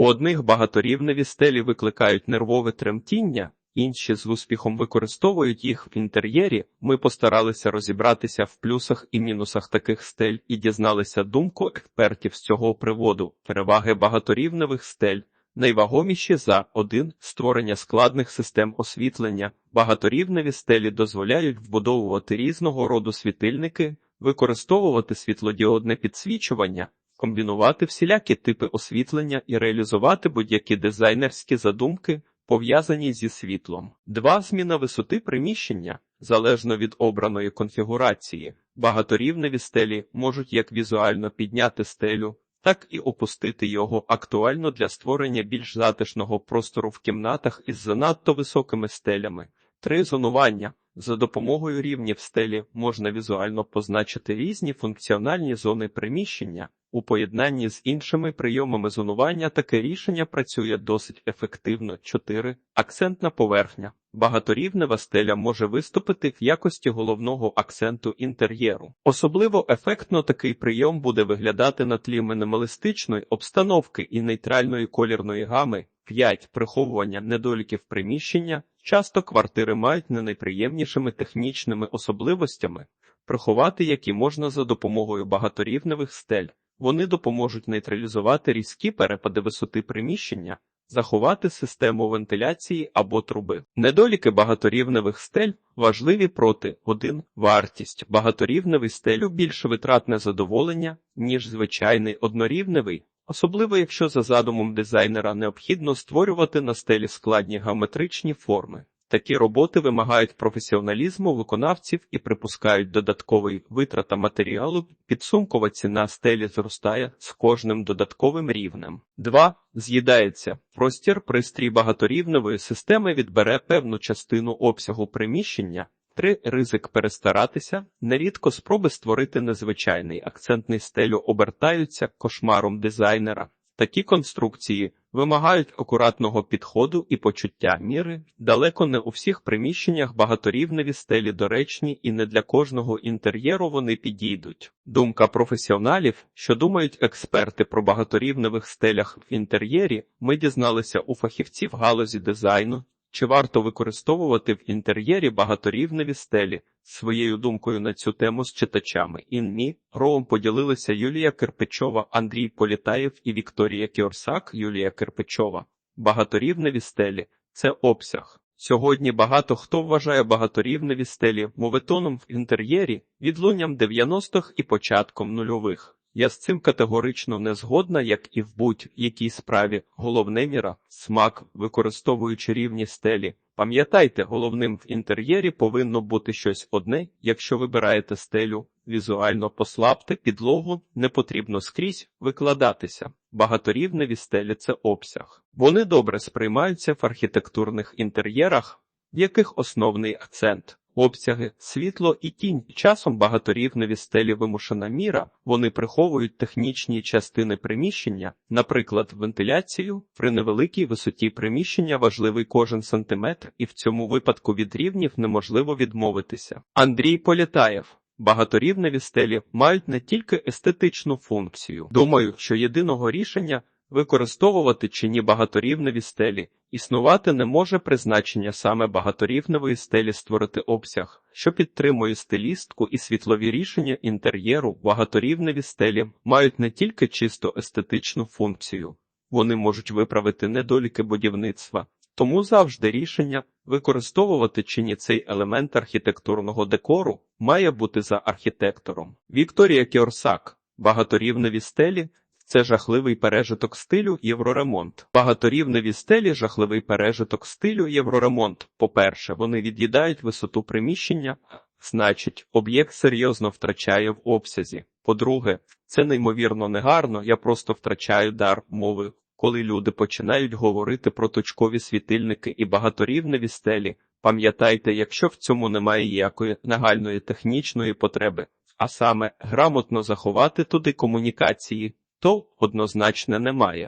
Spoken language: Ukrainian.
У одних багаторівневі стелі викликають нервове тремтіння, інші з успіхом використовують їх в інтер'єрі. Ми постаралися розібратися в плюсах і мінусах таких стель і дізналися думку експертів з цього приводу. Переваги багаторівневих стель. Найвагоміші за 1. створення складних систем освітлення. Багаторівневі стелі дозволяють вбудовувати різного роду світильники, використовувати світлодіодне підсвічування, комбінувати всілякі типи освітлення і реалізувати будь-які дизайнерські задумки, пов'язані зі світлом. 2. зміна висоти приміщення. Залежно від обраної конфігурації, багаторівневі стелі можуть як візуально підняти стелю, так і опустити його актуально для створення більш затишного простору в кімнатах із занадто високими стелями. Три зонування. За допомогою рівнів стелі можна візуально позначити різні функціональні зони приміщення. У поєднанні з іншими прийомами зонування таке рішення працює досить ефективно. 4. Акцентна поверхня. Багаторівнева стеля може виступити в якості головного акценту інтер'єру. Особливо ефектно такий прийом буде виглядати на тлі мінімалістичної обстановки і нейтральної колірної гами. 5. Приховування недоліків приміщення. Часто квартири мають не найприємнішими технічними особливостями, приховати які можна за допомогою багаторівневих стель. Вони допоможуть нейтралізувати різкі перепади висоти приміщення, заховати систему вентиляції або труби. Недоліки багаторівневих стель важливі проти 1. Вартість багаторівневий стелю більш витратне задоволення, ніж звичайний однорівневий. Особливо якщо за задумом дизайнера необхідно створювати на стелі складні геометричні форми. Такі роботи вимагають професіоналізму виконавців і припускають додатковий витрата матеріалу. Підсумкова ціна стелі зростає з кожним додатковим рівнем. 2. З'їдається. Простір пристрій багаторівневої системи відбере певну частину обсягу приміщення. 3. Ризик перестаратися. Нерідко спроби створити незвичайний акцентний стелю обертаються кошмаром дизайнера. Такі конструкції вимагають акуратного підходу і почуття міри. Далеко не у всіх приміщеннях багаторівневі стелі доречні і не для кожного інтер'єру вони підійдуть. Думка професіоналів, що думають експерти про багаторівневих стелях в інтер'єрі, ми дізналися у фахівців галузі дизайну. Чи варто використовувати в інтер'єрі багаторівневі стелі? Своєю думкою на цю тему з читачами інмі ровом поділилися Юлія Кирпичова, Андрій Політаєв і Вікторія Кіорсак. Юлія Кирпичова. Багаторівневі стелі це обсяг. Сьогодні багато хто вважає багаторівневі стелі моветоном в інтер'єрі, відлунням 90-х і початком нульових. Я з цим категорично не згодна, як і в будь-якій справі. Головне міра, смак, використовуючи рівні стелі. Пам'ятайте, головним в інтер'єрі повинно бути щось одне. Якщо вибираєте стелю, візуально послабте підлогу, не потрібно скрізь викладатися. Багаторівневі стелі це обсяг. Вони добре сприймаються в архітектурних інтер'єрах, в яких основний акцент. Обсяги, світло і тінь. Часом багаторівневі стелі вимушена міра, вони приховують технічні частини приміщення, наприклад, вентиляцію. При невеликій висоті приміщення важливий кожен сантиметр, і в цьому випадку від рівнів неможливо відмовитися. Андрій Політаєв Багаторівневі стелі мають не тільки естетичну функцію. Думаю, що єдиного рішення використовувати чи ні багаторівневі стелі. Існувати не може призначення саме багаторівневої стелі створити обсяг, що підтримує стилістку і світлові рішення інтер'єру. Багаторівневі стелі мають не тільки чисто естетичну функцію, вони можуть виправити недоліки будівництва. Тому завжди рішення використовувати чи ні цей елемент архітектурного декору має бути за архітектором. Вікторія Кіорсак багаторівневі стелі це жахливий пережиток стилю євроремонт. Багаторівневі стелі жахливий пережиток стилю євроремонт. По-перше, вони від'їдають висоту приміщення, значить, об'єкт серйозно втрачає в обсязі. По-друге, це неймовірно негарно, я просто втрачаю дар мови. Коли люди починають говорити про точкові світильники і багаторівневі стелі, пам'ятайте, якщо в цьому немає ніякої нагальної технічної потреби, а саме грамотно заховати туди комунікації, то однозначно немає.